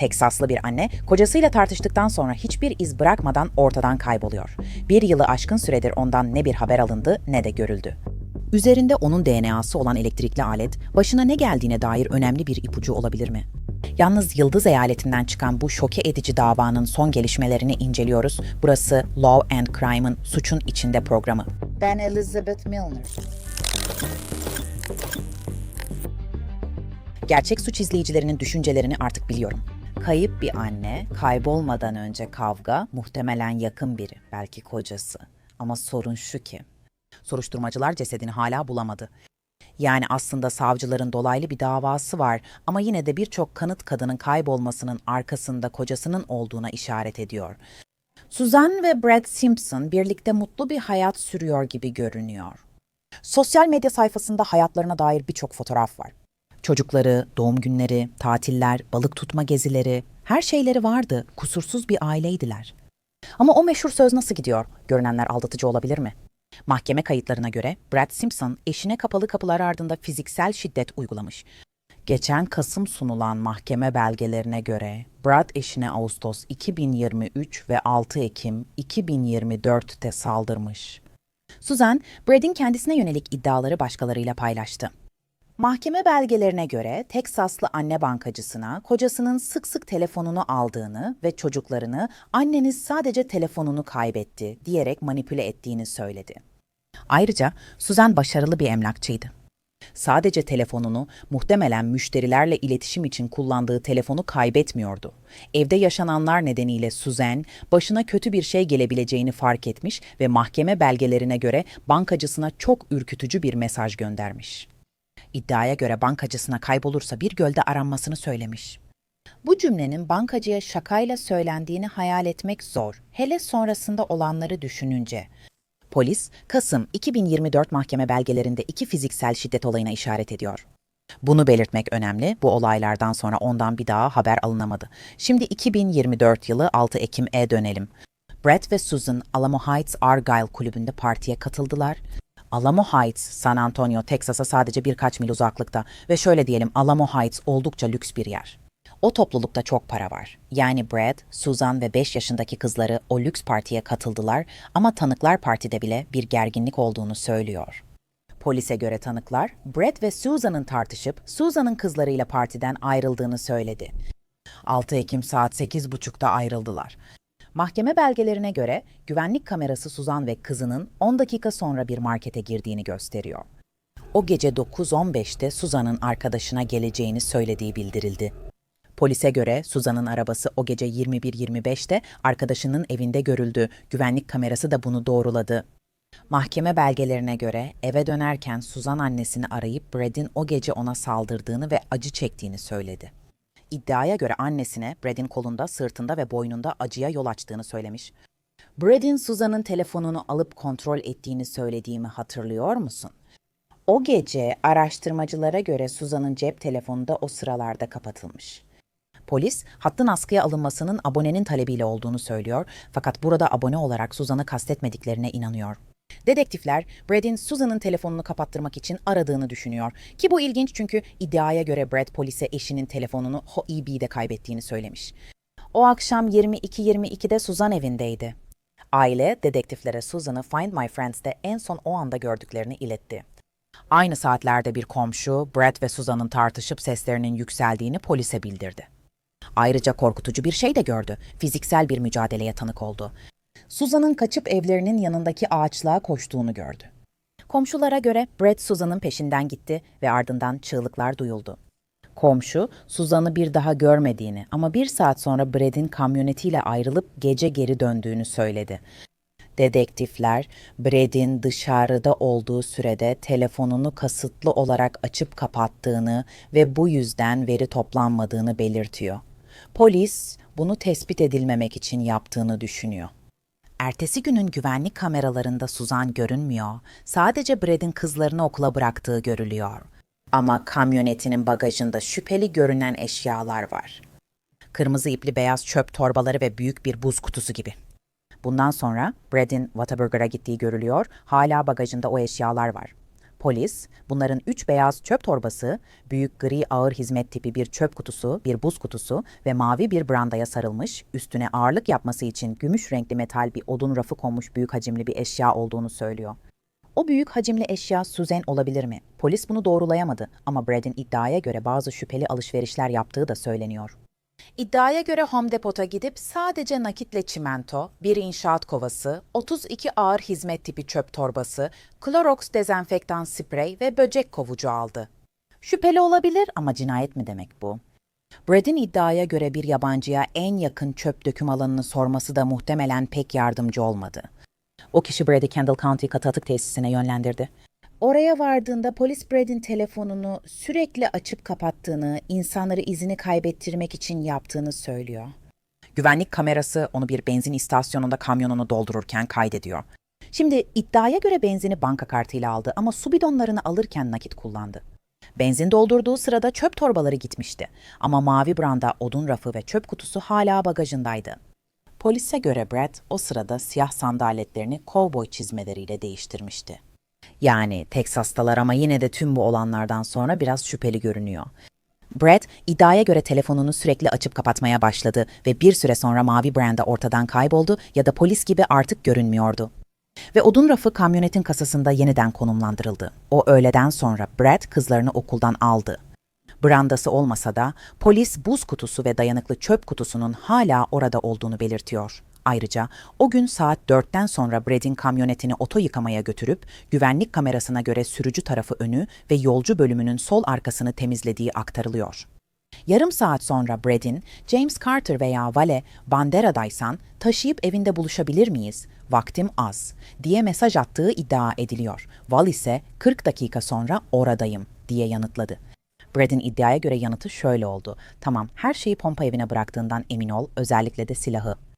Teksaslı bir anne kocasıyla tartıştıktan sonra hiçbir iz bırakmadan ortadan kayboluyor. Bir yılı aşkın süredir ondan ne bir haber alındı ne de görüldü. Üzerinde onun DNA'sı olan elektrikli alet başına ne geldiğine dair önemli bir ipucu olabilir mi? Yalnız Yıldız eyaletinden çıkan bu şoke edici davanın son gelişmelerini inceliyoruz. Burası Law and Crime'ın suçun içinde programı. Ben Elizabeth Milner. Gerçek suç izleyicilerinin düşüncelerini artık biliyorum. Kayıp bir anne, kaybolmadan önce kavga, muhtemelen yakın biri, belki kocası. Ama sorun şu ki, soruşturmacılar cesedini hala bulamadı. Yani aslında savcıların dolaylı bir davası var ama yine de birçok kanıt kadının kaybolmasının arkasında kocasının olduğuna işaret ediyor. Suzanne ve Brad Simpson birlikte mutlu bir hayat sürüyor gibi görünüyor. Sosyal medya sayfasında hayatlarına dair birçok fotoğraf var. Çocukları, doğum günleri, tatiller, balık tutma gezileri, her şeyleri vardı. Kusursuz bir aileydiler. Ama o meşhur söz nasıl gidiyor? Görünenler aldatıcı olabilir mi? Mahkeme kayıtlarına göre Brad Simpson eşine kapalı kapılar ardında fiziksel şiddet uygulamış. Geçen Kasım sunulan mahkeme belgelerine göre Brad eşine Ağustos 2023 ve 6 Ekim 2024'te saldırmış. Susan, Brad'in kendisine yönelik iddiaları başkalarıyla paylaştı. Mahkeme belgelerine göre Teksaslı anne bankacısına kocasının sık sık telefonunu aldığını ve çocuklarını anneniz sadece telefonunu kaybetti diyerek manipüle ettiğini söyledi. Ayrıca Suzan başarılı bir emlakçıydı. Sadece telefonunu muhtemelen müşterilerle iletişim için kullandığı telefonu kaybetmiyordu. Evde yaşananlar nedeniyle Suzanne başına kötü bir şey gelebileceğini fark etmiş ve mahkeme belgelerine göre bankacısına çok ürkütücü bir mesaj göndermiş. İddiaya göre bankacısına kaybolursa bir gölde aranmasını söylemiş. Bu cümlenin bankacıya şakayla söylendiğini hayal etmek zor, hele sonrasında olanları düşününce. Polis, Kasım 2024 mahkeme belgelerinde iki fiziksel şiddet olayına işaret ediyor. Bunu belirtmek önemli. Bu olaylardan sonra ondan bir daha haber alınamadı. Şimdi 2024 yılı 6 Ekim'e dönelim. Brett ve Susan Alamo Heights Argyle kulübünde partiye katıldılar. Alamo Heights, San Antonio, Texas'a sadece birkaç mil uzaklıkta ve şöyle diyelim Alamo Heights oldukça lüks bir yer. O toplulukta çok para var. Yani Brad, Susan ve 5 yaşındaki kızları o lüks partiye katıldılar ama tanıklar partide bile bir gerginlik olduğunu söylüyor. Polise göre tanıklar, Brad ve Susan'ın tartışıp Susan'ın kızlarıyla partiden ayrıldığını söyledi. 6 Ekim saat 8.30'da ayrıldılar. Mahkeme belgelerine göre güvenlik kamerası Suzan ve kızının 10 dakika sonra bir markete girdiğini gösteriyor. O gece 9.15'te Suzan'ın arkadaşına geleceğini söylediği bildirildi. Polise göre Suzan'ın arabası o gece 21.25'te arkadaşının evinde görüldü. Güvenlik kamerası da bunu doğruladı. Mahkeme belgelerine göre eve dönerken Suzan annesini arayıp Brad'in o gece ona saldırdığını ve acı çektiğini söyledi. İddiaya göre annesine Brad'in kolunda, sırtında ve boynunda acıya yol açtığını söylemiş. Brad'in Suzan'ın telefonunu alıp kontrol ettiğini söylediğimi hatırlıyor musun? O gece araştırmacılara göre Suzan'ın cep telefonu da o sıralarda kapatılmış. Polis, hattın askıya alınmasının abonenin talebiyle olduğunu söylüyor fakat burada abone olarak Suzan'ı kastetmediklerine inanıyor. Dedektifler, Brad'in Susan'ın telefonunu kapattırmak için aradığını düşünüyor. Ki bu ilginç çünkü iddiaya göre Brad polise eşinin telefonunu HOEB'de kaybettiğini söylemiş. O akşam 22.22'de Susan evindeydi. Aile, dedektiflere Susan'ı Find My Friends'te en son o anda gördüklerini iletti. Aynı saatlerde bir komşu, Brad ve Susan'ın tartışıp seslerinin yükseldiğini polise bildirdi. Ayrıca korkutucu bir şey de gördü. Fiziksel bir mücadeleye tanık oldu. Suzan'ın kaçıp evlerinin yanındaki ağaçlığa koştuğunu gördü. Komşulara göre Brad Suzan'ın peşinden gitti ve ardından çığlıklar duyuldu. Komşu, Suzan'ı bir daha görmediğini ama bir saat sonra Brad'in kamyonetiyle ayrılıp gece geri döndüğünü söyledi. Dedektifler, Brad'in dışarıda olduğu sürede telefonunu kasıtlı olarak açıp kapattığını ve bu yüzden veri toplanmadığını belirtiyor. Polis, bunu tespit edilmemek için yaptığını düşünüyor. Ertesi günün güvenlik kameralarında Suzan görünmüyor. Sadece Brad'in kızlarını okula bıraktığı görülüyor. Ama kamyonetinin bagajında şüpheli görünen eşyalar var. Kırmızı ipli beyaz çöp torbaları ve büyük bir buz kutusu gibi. Bundan sonra Brad'in Whataburger'a gittiği görülüyor. Hala bagajında o eşyalar var. Polis, bunların üç beyaz çöp torbası, büyük gri ağır hizmet tipi bir çöp kutusu, bir buz kutusu ve mavi bir brandaya sarılmış, üstüne ağırlık yapması için gümüş renkli metal bir odun rafı konmuş büyük hacimli bir eşya olduğunu söylüyor. O büyük hacimli eşya Suzen olabilir mi? Polis bunu doğrulayamadı ama Brad'in iddiaya göre bazı şüpheli alışverişler yaptığı da söyleniyor. İddiaya göre Home Depot'a gidip sadece nakitle çimento, bir inşaat kovası, 32 ağır hizmet tipi çöp torbası, Clorox dezenfektan sprey ve böcek kovucu aldı. Şüpheli olabilir ama cinayet mi demek bu? Brad'in iddiaya göre bir yabancıya en yakın çöp döküm alanını sorması da muhtemelen pek yardımcı olmadı. O kişi Brad'i Kendall County katı atık tesisine yönlendirdi. Oraya vardığında polis Brad'in telefonunu sürekli açıp kapattığını, insanları izini kaybettirmek için yaptığını söylüyor. Güvenlik kamerası onu bir benzin istasyonunda kamyonunu doldururken kaydediyor. Şimdi iddiaya göre benzini banka kartıyla aldı ama su bidonlarını alırken nakit kullandı. Benzin doldurduğu sırada çöp torbaları gitmişti ama mavi branda odun rafı ve çöp kutusu hala bagajındaydı. Polise göre Brad o sırada siyah sandaletlerini kovboy çizmeleriyle değiştirmişti. Yani Teksas'talar ama yine de tüm bu olanlardan sonra biraz şüpheli görünüyor. Brad, iddiaya göre telefonunu sürekli açıp kapatmaya başladı ve bir süre sonra mavi branda ortadan kayboldu ya da polis gibi artık görünmüyordu. Ve odun rafı kamyonetin kasasında yeniden konumlandırıldı. O öğleden sonra Brad kızlarını okuldan aldı. Brandası olmasa da polis buz kutusu ve dayanıklı çöp kutusunun hala orada olduğunu belirtiyor. Ayrıca o gün saat 4'ten sonra Brad'in kamyonetini oto yıkamaya götürüp güvenlik kamerasına göre sürücü tarafı önü ve yolcu bölümünün sol arkasını temizlediği aktarılıyor. Yarım saat sonra Brad'in James Carter veya Vale Bandera'daysan taşıyıp evinde buluşabilir miyiz? Vaktim az diye mesaj attığı iddia ediliyor. Val ise 40 dakika sonra oradayım diye yanıtladı. Brad'in iddiaya göre yanıtı şöyle oldu. Tamam her şeyi pompa evine bıraktığından emin ol özellikle de silahı.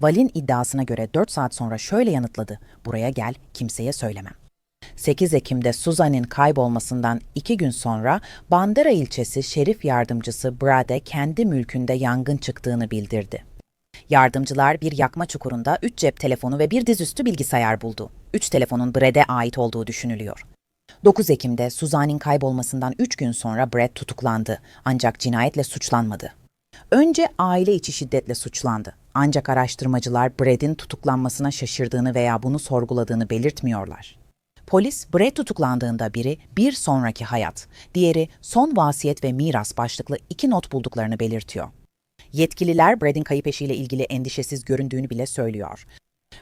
Val'in iddiasına göre 4 saat sonra şöyle yanıtladı. Buraya gel kimseye söylemem. 8 Ekim'de Suzan'ın kaybolmasından iki gün sonra Bandera ilçesi şerif yardımcısı Brad'e kendi mülkünde yangın çıktığını bildirdi. Yardımcılar bir yakma çukurunda 3 cep telefonu ve bir dizüstü bilgisayar buldu. 3 telefonun Brad'e ait olduğu düşünülüyor. 9 Ekim'de Suzan'ın kaybolmasından 3 gün sonra Brad tutuklandı ancak cinayetle suçlanmadı. Önce aile içi şiddetle suçlandı. Ancak araştırmacılar Brad'in tutuklanmasına şaşırdığını veya bunu sorguladığını belirtmiyorlar. Polis, Brad tutuklandığında biri bir sonraki hayat, diğeri son vasiyet ve miras başlıklı iki not bulduklarını belirtiyor. Yetkililer Brad'in kayıp eşiyle ilgili endişesiz göründüğünü bile söylüyor.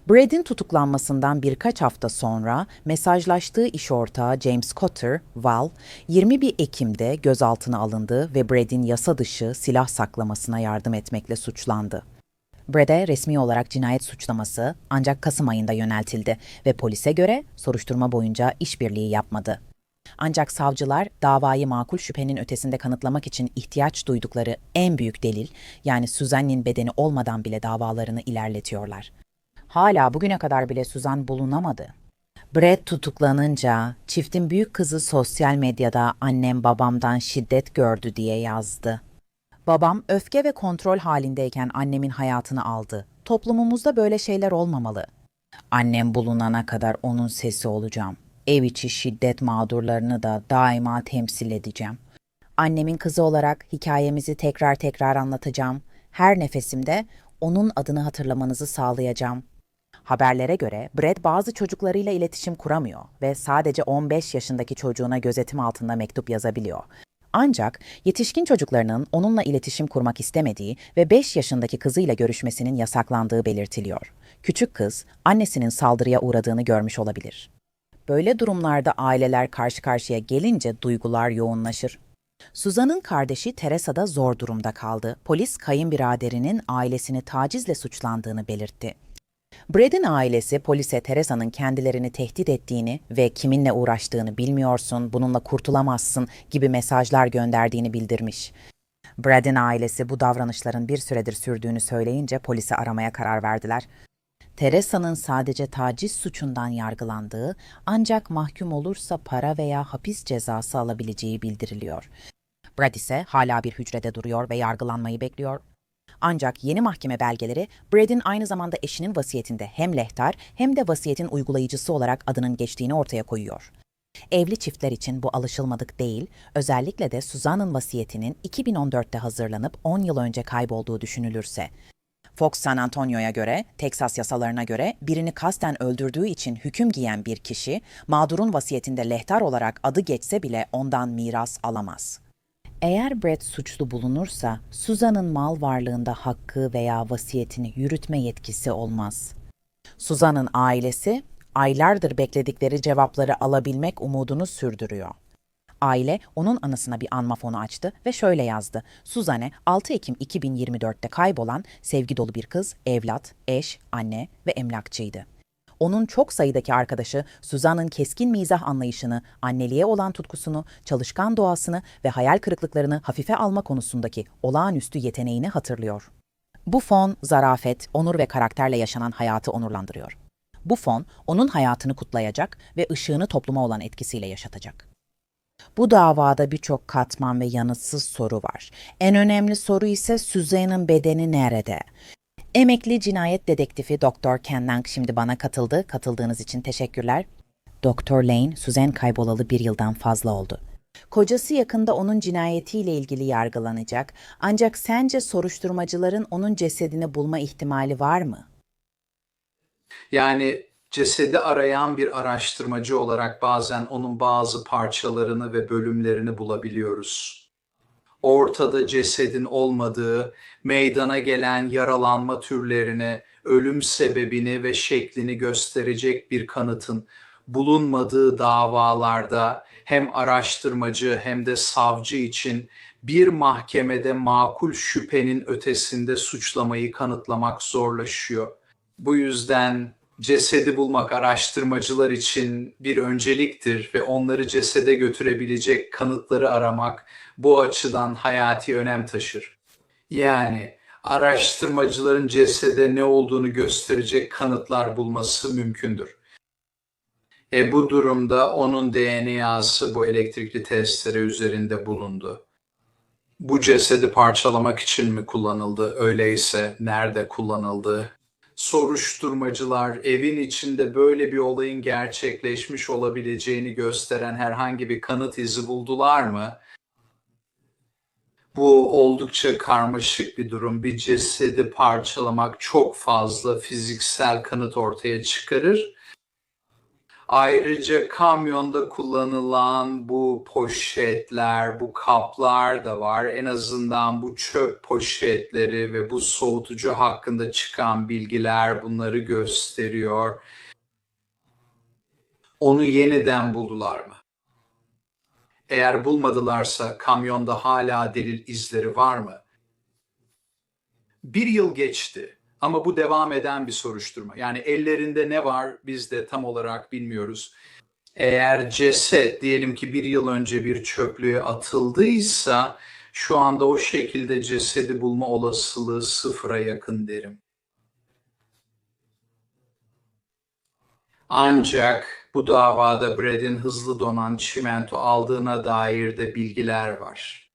Brad'in tutuklanmasından birkaç hafta sonra mesajlaştığı iş ortağı James Cotter, Val, 21 Ekim'de gözaltına alındı ve Brad'in yasa dışı silah saklamasına yardım etmekle suçlandı. Brad'e resmi olarak cinayet suçlaması ancak Kasım ayında yöneltildi ve polise göre soruşturma boyunca işbirliği yapmadı. Ancak savcılar davayı makul şüphenin ötesinde kanıtlamak için ihtiyaç duydukları en büyük delil yani Suzanne'nin bedeni olmadan bile davalarını ilerletiyorlar. Hala bugüne kadar bile Suzan bulunamadı. Brad tutuklanınca çiftin büyük kızı sosyal medyada annem babamdan şiddet gördü diye yazdı. Babam öfke ve kontrol halindeyken annemin hayatını aldı. Toplumumuzda böyle şeyler olmamalı. Annem bulunana kadar onun sesi olacağım. Ev içi şiddet mağdurlarını da daima temsil edeceğim. Annemin kızı olarak hikayemizi tekrar tekrar anlatacağım. Her nefesimde onun adını hatırlamanızı sağlayacağım. Haberlere göre Brad bazı çocuklarıyla iletişim kuramıyor ve sadece 15 yaşındaki çocuğuna gözetim altında mektup yazabiliyor. Ancak yetişkin çocuklarının onunla iletişim kurmak istemediği ve 5 yaşındaki kızıyla görüşmesinin yasaklandığı belirtiliyor. Küçük kız annesinin saldırıya uğradığını görmüş olabilir. Böyle durumlarda aileler karşı karşıya gelince duygular yoğunlaşır. Suzan'ın kardeşi Teresa da zor durumda kaldı. Polis kayınbiraderinin ailesini tacizle suçlandığını belirtti. Brad'in ailesi polise Teresa'nın kendilerini tehdit ettiğini ve kiminle uğraştığını bilmiyorsun, bununla kurtulamazsın gibi mesajlar gönderdiğini bildirmiş. Brad'in ailesi bu davranışların bir süredir sürdüğünü söyleyince polisi aramaya karar verdiler. Teresa'nın sadece taciz suçundan yargılandığı ancak mahkum olursa para veya hapis cezası alabileceği bildiriliyor. Brad ise hala bir hücrede duruyor ve yargılanmayı bekliyor. Ancak yeni mahkeme belgeleri Brad'in aynı zamanda eşinin vasiyetinde hem lehtar hem de vasiyetin uygulayıcısı olarak adının geçtiğini ortaya koyuyor. Evli çiftler için bu alışılmadık değil, özellikle de Suzan'ın vasiyetinin 2014'te hazırlanıp 10 yıl önce kaybolduğu düşünülürse. Fox San Antonio'ya göre, Teksas yasalarına göre birini kasten öldürdüğü için hüküm giyen bir kişi, mağdurun vasiyetinde lehtar olarak adı geçse bile ondan miras alamaz. Eğer Brett suçlu bulunursa, Suzan'ın mal varlığında hakkı veya vasiyetini yürütme yetkisi olmaz. Suzan'ın ailesi, aylardır bekledikleri cevapları alabilmek umudunu sürdürüyor. Aile onun anısına bir anma fonu açtı ve şöyle yazdı. Suzanne 6 Ekim 2024'te kaybolan sevgi dolu bir kız, evlat, eş, anne ve emlakçıydı. Onun çok sayıdaki arkadaşı Suzan'ın keskin mizah anlayışını, anneliğe olan tutkusunu, çalışkan doğasını ve hayal kırıklıklarını hafife alma konusundaki olağanüstü yeteneğini hatırlıyor. Bu fon, zarafet, onur ve karakterle yaşanan hayatı onurlandırıyor. Bu fon, onun hayatını kutlayacak ve ışığını topluma olan etkisiyle yaşatacak. Bu davada birçok katman ve yanıtsız soru var. En önemli soru ise Suzanne'ın bedeni nerede? Emekli cinayet dedektifi Dr. Ken Lang şimdi bana katıldı. Katıldığınız için teşekkürler. Dr. Lane, Suzanne kaybolalı bir yıldan fazla oldu. Kocası yakında onun cinayetiyle ilgili yargılanacak. Ancak sence soruşturmacıların onun cesedini bulma ihtimali var mı? Yani cesedi arayan bir araştırmacı olarak bazen onun bazı parçalarını ve bölümlerini bulabiliyoruz. Ortada cesedin olmadığı, meydana gelen yaralanma türlerini, ölüm sebebini ve şeklini gösterecek bir kanıtın bulunmadığı davalarda hem araştırmacı hem de savcı için bir mahkemede makul şüphenin ötesinde suçlamayı kanıtlamak zorlaşıyor. Bu yüzden cesedi bulmak araştırmacılar için bir önceliktir ve onları cesede götürebilecek kanıtları aramak bu açıdan hayati önem taşır. Yani araştırmacıların cesede ne olduğunu gösterecek kanıtlar bulması mümkündür. E bu durumda onun DNA'sı bu elektrikli testere üzerinde bulundu. Bu cesedi parçalamak için mi kullanıldı? Öyleyse nerede kullanıldı? Soruşturmacılar evin içinde böyle bir olayın gerçekleşmiş olabileceğini gösteren herhangi bir kanıt izi buldular mı? Bu oldukça karmaşık bir durum. Bir cesedi parçalamak çok fazla fiziksel kanıt ortaya çıkarır. Ayrıca kamyonda kullanılan bu poşetler, bu kaplar da var. En azından bu çöp poşetleri ve bu soğutucu hakkında çıkan bilgiler bunları gösteriyor. Onu yeniden buldular mı? Eğer bulmadılarsa kamyonda hala delil izleri var mı? Bir yıl geçti ama bu devam eden bir soruşturma. Yani ellerinde ne var biz de tam olarak bilmiyoruz. Eğer ceset diyelim ki bir yıl önce bir çöplüğe atıldıysa şu anda o şekilde cesedi bulma olasılığı sıfıra yakın derim. Ancak bu davada Brad'in hızlı donan çimento aldığına dair de bilgiler var.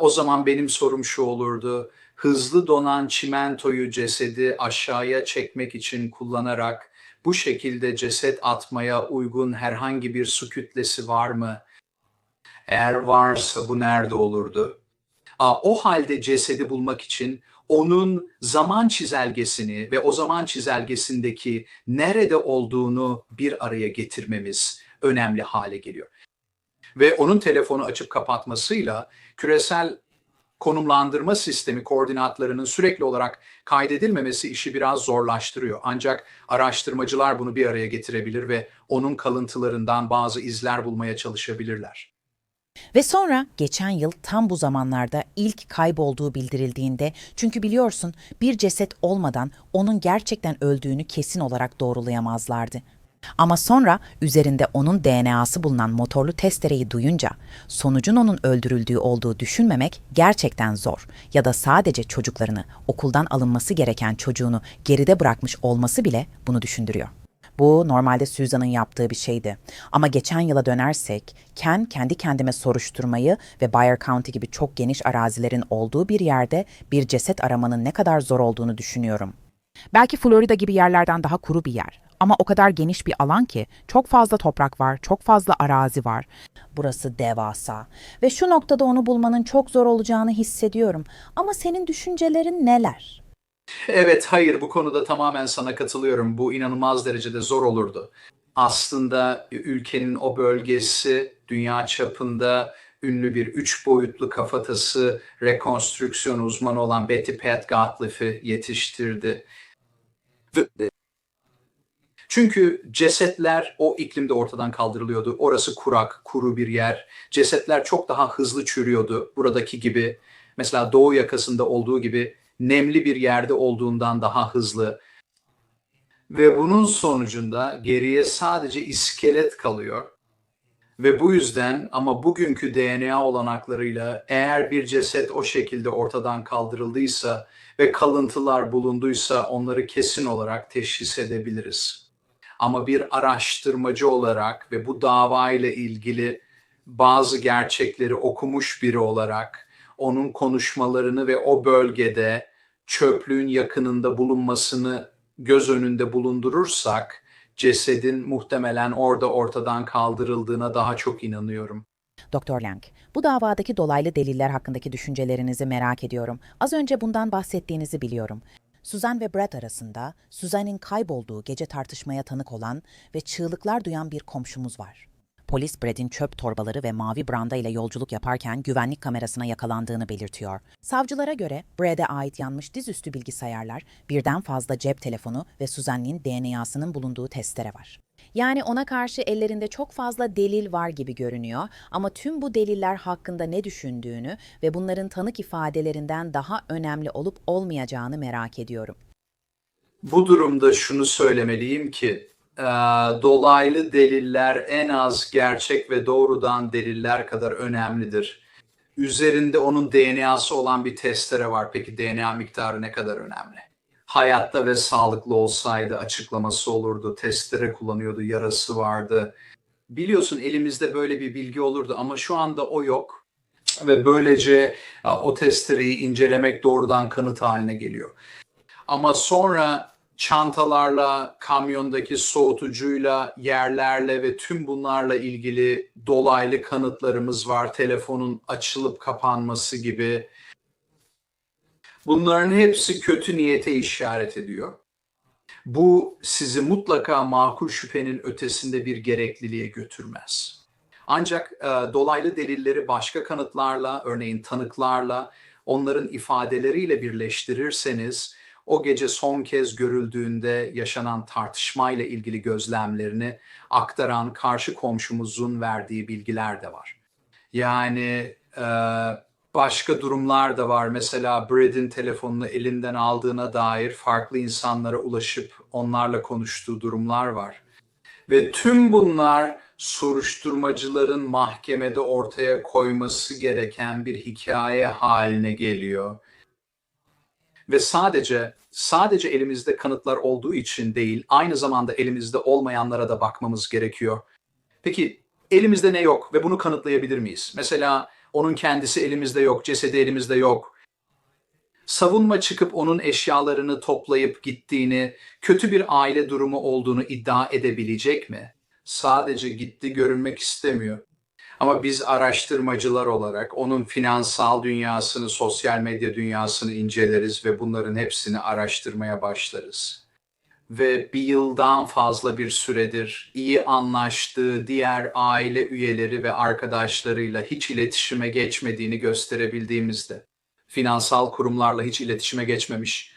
O zaman benim sorum şu olurdu. Hızlı donan çimentoyu cesedi aşağıya çekmek için kullanarak bu şekilde ceset atmaya uygun herhangi bir su kütlesi var mı? Eğer varsa bu nerede olurdu? Aa, o halde cesedi bulmak için onun zaman çizelgesini ve o zaman çizelgesindeki nerede olduğunu bir araya getirmemiz önemli hale geliyor. Ve onun telefonu açıp kapatmasıyla küresel konumlandırma sistemi koordinatlarının sürekli olarak kaydedilmemesi işi biraz zorlaştırıyor. Ancak araştırmacılar bunu bir araya getirebilir ve onun kalıntılarından bazı izler bulmaya çalışabilirler. Ve sonra geçen yıl tam bu zamanlarda ilk kaybolduğu bildirildiğinde çünkü biliyorsun bir ceset olmadan onun gerçekten öldüğünü kesin olarak doğrulayamazlardı. Ama sonra üzerinde onun DNA'sı bulunan motorlu testereyi duyunca sonucun onun öldürüldüğü olduğu düşünmemek gerçekten zor ya da sadece çocuklarını okuldan alınması gereken çocuğunu geride bırakmış olması bile bunu düşündürüyor. Bu normalde Susan'ın yaptığı bir şeydi. Ama geçen yıla dönersek, Ken kendi kendime soruşturmayı ve Bayer County gibi çok geniş arazilerin olduğu bir yerde bir ceset aramanın ne kadar zor olduğunu düşünüyorum. Belki Florida gibi yerlerden daha kuru bir yer. Ama o kadar geniş bir alan ki çok fazla toprak var, çok fazla arazi var. Burası devasa ve şu noktada onu bulmanın çok zor olacağını hissediyorum. Ama senin düşüncelerin neler? Evet, hayır bu konuda tamamen sana katılıyorum. Bu inanılmaz derecede zor olurdu. Aslında ülkenin o bölgesi dünya çapında ünlü bir üç boyutlu kafatası rekonstrüksiyon uzmanı olan Betty Pat Gottlieb'i yetiştirdi. Ve- Çünkü cesetler o iklimde ortadan kaldırılıyordu. Orası kurak, kuru bir yer. Cesetler çok daha hızlı çürüyordu. Buradaki gibi mesela doğu yakasında olduğu gibi nemli bir yerde olduğundan daha hızlı. Ve bunun sonucunda geriye sadece iskelet kalıyor. Ve bu yüzden ama bugünkü DNA olanaklarıyla eğer bir ceset o şekilde ortadan kaldırıldıysa ve kalıntılar bulunduysa onları kesin olarak teşhis edebiliriz. Ama bir araştırmacı olarak ve bu davayla ilgili bazı gerçekleri okumuş biri olarak onun konuşmalarını ve o bölgede çöplüğün yakınında bulunmasını göz önünde bulundurursak cesedin muhtemelen orada ortadan kaldırıldığına daha çok inanıyorum. Doktor Lang, bu davadaki dolaylı deliller hakkındaki düşüncelerinizi merak ediyorum. Az önce bundan bahsettiğinizi biliyorum. Suzan ve Brett arasında Suzan'ın kaybolduğu gece tartışmaya tanık olan ve çığlıklar duyan bir komşumuz var. Polis Brett'in çöp torbaları ve mavi branda ile yolculuk yaparken güvenlik kamerasına yakalandığını belirtiyor. Savcılara göre Brett'e ait yanmış dizüstü bilgisayarlar, birden fazla cep telefonu ve Suzan'ın DNA'sının bulunduğu testere var. Yani ona karşı ellerinde çok fazla delil var gibi görünüyor ama tüm bu deliller hakkında ne düşündüğünü ve bunların tanık ifadelerinden daha önemli olup olmayacağını merak ediyorum. Bu durumda şunu söylemeliyim ki e, dolaylı deliller en az gerçek ve doğrudan deliller kadar önemlidir. Üzerinde onun DNA'sı olan bir testere var. Peki DNA miktarı ne kadar önemli? Hayatta ve sağlıklı olsaydı açıklaması olurdu. Testere kullanıyordu, yarası vardı. Biliyorsun elimizde böyle bir bilgi olurdu ama şu anda o yok. Ve böylece o testereyi incelemek doğrudan kanıt haline geliyor. Ama sonra çantalarla, kamyondaki soğutucuyla, yerlerle ve tüm bunlarla ilgili dolaylı kanıtlarımız var. Telefonun açılıp kapanması gibi. Bunların hepsi kötü niyete işaret ediyor. Bu sizi mutlaka makul şüphenin ötesinde bir gerekliliğe götürmez. Ancak e, dolaylı delilleri başka kanıtlarla, örneğin tanıklarla, onların ifadeleriyle birleştirirseniz o gece son kez görüldüğünde yaşanan tartışmayla ilgili gözlemlerini aktaran karşı komşumuzun verdiği bilgiler de var. Yani e, başka durumlar da var. Mesela Brad'in telefonunu elinden aldığına dair farklı insanlara ulaşıp onlarla konuştuğu durumlar var. Ve tüm bunlar soruşturmacıların mahkemede ortaya koyması gereken bir hikaye haline geliyor. Ve sadece sadece elimizde kanıtlar olduğu için değil, aynı zamanda elimizde olmayanlara da bakmamız gerekiyor. Peki elimizde ne yok ve bunu kanıtlayabilir miyiz? Mesela onun kendisi elimizde yok, cesedi elimizde yok. Savunma çıkıp onun eşyalarını toplayıp gittiğini, kötü bir aile durumu olduğunu iddia edebilecek mi? Sadece gitti görünmek istemiyor. Ama biz araştırmacılar olarak onun finansal dünyasını, sosyal medya dünyasını inceleriz ve bunların hepsini araştırmaya başlarız. Ve bir yıldan fazla bir süredir iyi anlaştığı diğer aile üyeleri ve arkadaşlarıyla hiç iletişime geçmediğini gösterebildiğimizde, finansal kurumlarla hiç iletişime geçmemiş,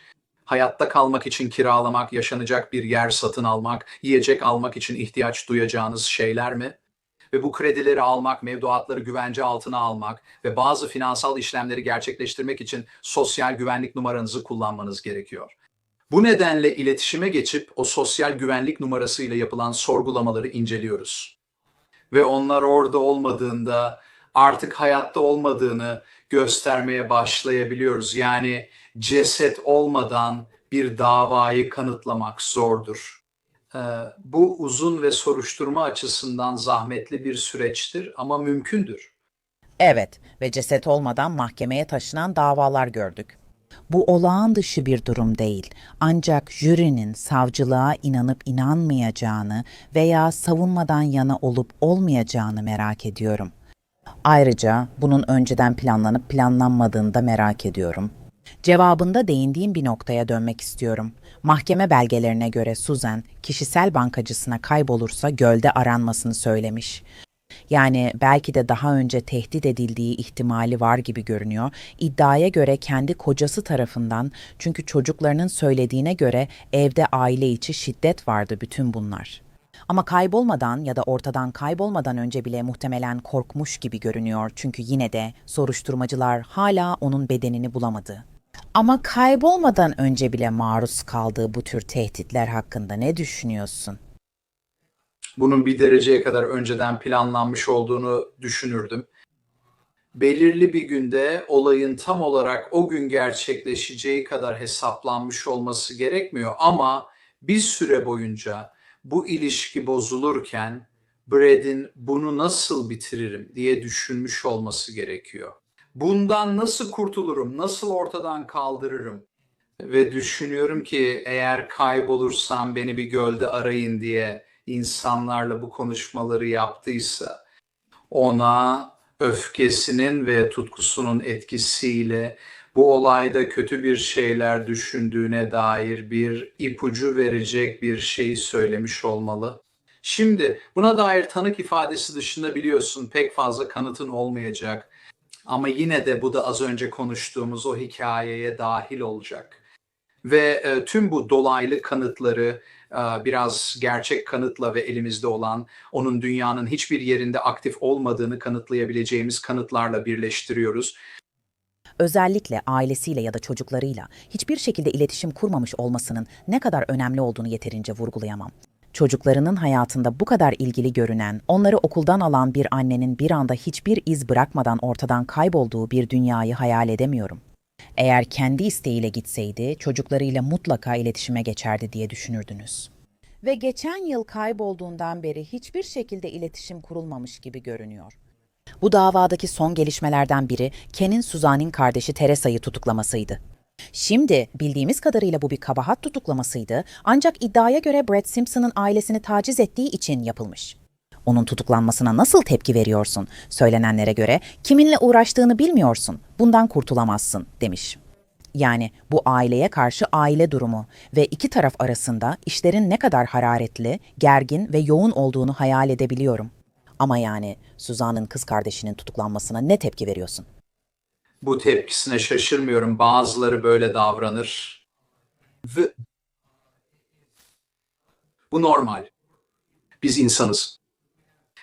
hayatta kalmak için kiralamak, yaşanacak bir yer satın almak, yiyecek almak için ihtiyaç duyacağınız şeyler mi? ve bu kredileri almak, mevduatları güvence altına almak ve bazı finansal işlemleri gerçekleştirmek için sosyal güvenlik numaranızı kullanmanız gerekiyor. Bu nedenle iletişime geçip o sosyal güvenlik numarasıyla yapılan sorgulamaları inceliyoruz. Ve onlar orada olmadığında artık hayatta olmadığını göstermeye başlayabiliyoruz. Yani ceset olmadan bir davayı kanıtlamak zordur. Ee, bu uzun ve soruşturma açısından zahmetli bir süreçtir ama mümkündür. Evet ve ceset olmadan mahkemeye taşınan davalar gördük. Bu olağan dışı bir durum değil. Ancak jürinin savcılığa inanıp inanmayacağını veya savunmadan yana olup olmayacağını merak ediyorum. Ayrıca bunun önceden planlanıp planlanmadığını da merak ediyorum. Cevabında değindiğim bir noktaya dönmek istiyorum. Mahkeme belgelerine göre Susan, kişisel bankacısına kaybolursa gölde aranmasını söylemiş. Yani belki de daha önce tehdit edildiği ihtimali var gibi görünüyor. İddiaya göre kendi kocası tarafından çünkü çocuklarının söylediğine göre evde aile içi şiddet vardı bütün bunlar. Ama kaybolmadan ya da ortadan kaybolmadan önce bile muhtemelen korkmuş gibi görünüyor çünkü yine de soruşturmacılar hala onun bedenini bulamadı. Ama kaybolmadan önce bile maruz kaldığı bu tür tehditler hakkında ne düşünüyorsun? Bunun bir dereceye kadar önceden planlanmış olduğunu düşünürdüm. Belirli bir günde olayın tam olarak o gün gerçekleşeceği kadar hesaplanmış olması gerekmiyor ama bir süre boyunca bu ilişki bozulurken Brad'in bunu nasıl bitiririm diye düşünmüş olması gerekiyor. Bundan nasıl kurtulurum, nasıl ortadan kaldırırım? Ve düşünüyorum ki eğer kaybolursam beni bir gölde arayın diye insanlarla bu konuşmaları yaptıysa ona öfkesinin ve tutkusunun etkisiyle bu olayda kötü bir şeyler düşündüğüne dair bir ipucu verecek bir şey söylemiş olmalı. Şimdi buna dair tanık ifadesi dışında biliyorsun pek fazla kanıtın olmayacak. Ama yine de bu da az önce konuştuğumuz o hikayeye dahil olacak. Ve e, tüm bu dolaylı kanıtları biraz gerçek kanıtla ve elimizde olan onun dünyanın hiçbir yerinde aktif olmadığını kanıtlayabileceğimiz kanıtlarla birleştiriyoruz. özellikle ailesiyle ya da çocuklarıyla hiçbir şekilde iletişim kurmamış olmasının ne kadar önemli olduğunu yeterince vurgulayamam. Çocuklarının hayatında bu kadar ilgili görünen, onları okuldan alan bir annenin bir anda hiçbir iz bırakmadan ortadan kaybolduğu bir dünyayı hayal edemiyorum. Eğer kendi isteğiyle gitseydi, çocuklarıyla mutlaka iletişime geçerdi diye düşünürdünüz. Ve geçen yıl kaybolduğundan beri hiçbir şekilde iletişim kurulmamış gibi görünüyor. Bu davadaki son gelişmelerden biri Ken'in Suzan'ın kardeşi Teresa'yı tutuklamasıydı. Şimdi bildiğimiz kadarıyla bu bir kabahat tutuklamasıydı ancak iddiaya göre Brad Simpson'ın ailesini taciz ettiği için yapılmış. Onun tutuklanmasına nasıl tepki veriyorsun? Söylenenlere göre kiminle uğraştığını bilmiyorsun. Bundan kurtulamazsın demiş. Yani bu aileye karşı aile durumu ve iki taraf arasında işlerin ne kadar hararetli, gergin ve yoğun olduğunu hayal edebiliyorum. Ama yani Suzan'ın kız kardeşinin tutuklanmasına ne tepki veriyorsun? Bu tepkisine şaşırmıyorum. Bazıları böyle davranır. Ve bu normal. Biz insanız.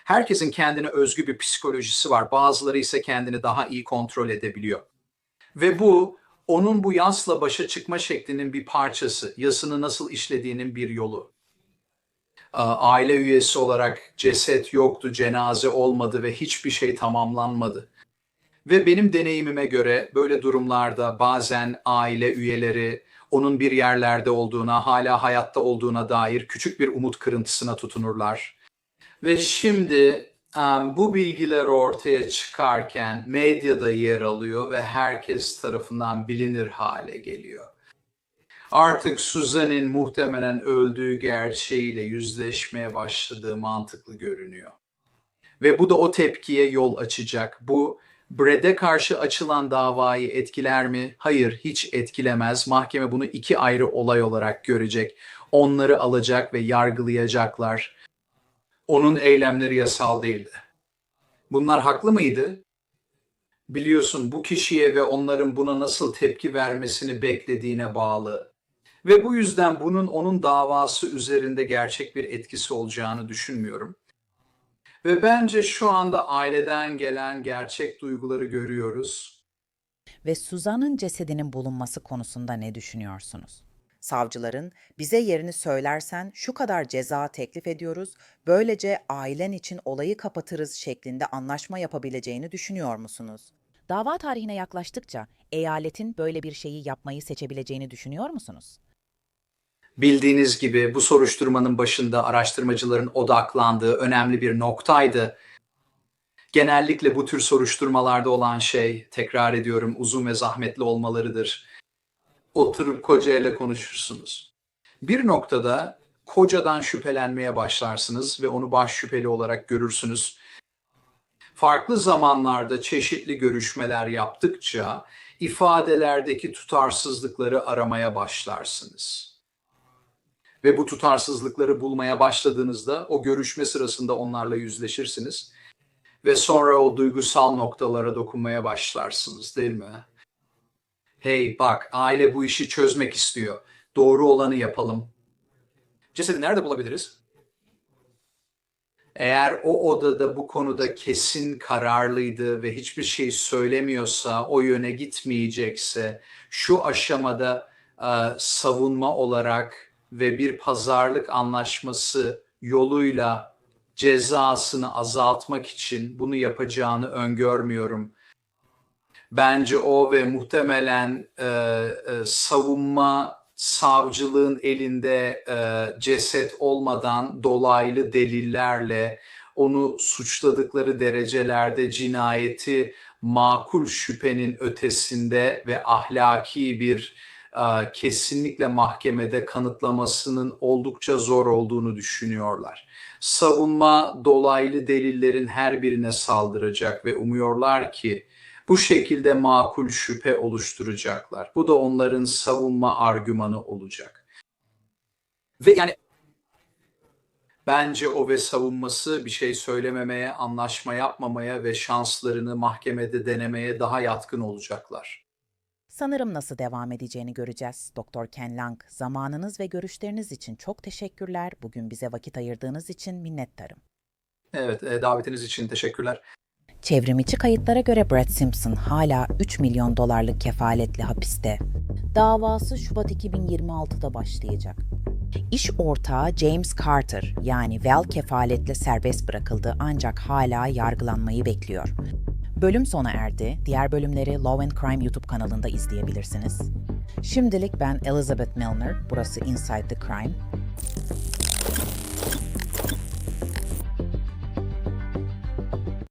Herkesin kendine özgü bir psikolojisi var. Bazıları ise kendini daha iyi kontrol edebiliyor. Ve bu onun bu yasla başa çıkma şeklinin bir parçası. Yasını nasıl işlediğinin bir yolu. Aile üyesi olarak ceset yoktu, cenaze olmadı ve hiçbir şey tamamlanmadı. Ve benim deneyimime göre böyle durumlarda bazen aile üyeleri onun bir yerlerde olduğuna, hala hayatta olduğuna dair küçük bir umut kırıntısına tutunurlar. Ve şimdi em, bu bilgiler ortaya çıkarken medyada yer alıyor ve herkes tarafından bilinir hale geliyor. Artık Suzan'ın muhtemelen öldüğü gerçeğiyle yüzleşmeye başladığı mantıklı görünüyor. Ve bu da o tepkiye yol açacak. Bu Brad'e karşı açılan davayı etkiler mi? Hayır, hiç etkilemez. Mahkeme bunu iki ayrı olay olarak görecek. Onları alacak ve yargılayacaklar. Onun eylemleri yasal değildi. Bunlar haklı mıydı? Biliyorsun bu kişiye ve onların buna nasıl tepki vermesini beklediğine bağlı. Ve bu yüzden bunun onun davası üzerinde gerçek bir etkisi olacağını düşünmüyorum. Ve bence şu anda aileden gelen gerçek duyguları görüyoruz. Ve Suzan'ın cesedinin bulunması konusunda ne düşünüyorsunuz? Savcıların bize yerini söylersen şu kadar ceza teklif ediyoruz, böylece ailen için olayı kapatırız şeklinde anlaşma yapabileceğini düşünüyor musunuz? Dava tarihine yaklaştıkça eyaletin böyle bir şeyi yapmayı seçebileceğini düşünüyor musunuz? Bildiğiniz gibi bu soruşturmanın başında araştırmacıların odaklandığı önemli bir noktaydı. Genellikle bu tür soruşturmalarda olan şey, tekrar ediyorum, uzun ve zahmetli olmalarıdır. Oturup kocayla konuşursunuz. Bir noktada kocadan şüphelenmeye başlarsınız ve onu baş şüpheli olarak görürsünüz. Farklı zamanlarda çeşitli görüşmeler yaptıkça ifadelerdeki tutarsızlıkları aramaya başlarsınız. Ve bu tutarsızlıkları bulmaya başladığınızda o görüşme sırasında onlarla yüzleşirsiniz ve sonra o duygusal noktalara dokunmaya başlarsınız değil mi? Hey bak aile bu işi çözmek istiyor. Doğru olanı yapalım. Cesedi nerede bulabiliriz? Eğer o odada bu konuda kesin kararlıydı ve hiçbir şey söylemiyorsa, o yöne gitmeyecekse, şu aşamada e, savunma olarak ve bir pazarlık anlaşması yoluyla cezasını azaltmak için bunu yapacağını öngörmüyorum. Bence o ve muhtemelen e, e, savunma savcılığın elinde e, ceset olmadan dolaylı delillerle onu suçladıkları derecelerde cinayeti makul şüphenin ötesinde ve ahlaki bir e, kesinlikle mahkemede kanıtlamasının oldukça zor olduğunu düşünüyorlar. Savunma dolaylı delillerin her birine saldıracak ve umuyorlar ki bu şekilde makul şüphe oluşturacaklar. Bu da onların savunma argümanı olacak. Ve yani bence o ve savunması bir şey söylememeye, anlaşma yapmamaya ve şanslarını mahkemede denemeye daha yatkın olacaklar. Sanırım nasıl devam edeceğini göreceğiz. Doktor Ken Lang, zamanınız ve görüşleriniz için çok teşekkürler. Bugün bize vakit ayırdığınız için minnettarım. Evet, e, davetiniz için teşekkürler. Çevrimiçi kayıtlara göre Brad Simpson hala 3 milyon dolarlık kefaletli hapiste. Davası Şubat 2026'da başlayacak. İş ortağı James Carter yani Val kefaletle serbest bırakıldı ancak hala yargılanmayı bekliyor. Bölüm sona erdi. Diğer bölümleri Law and Crime YouTube kanalında izleyebilirsiniz. Şimdilik ben Elizabeth Milner, burası Inside the Crime.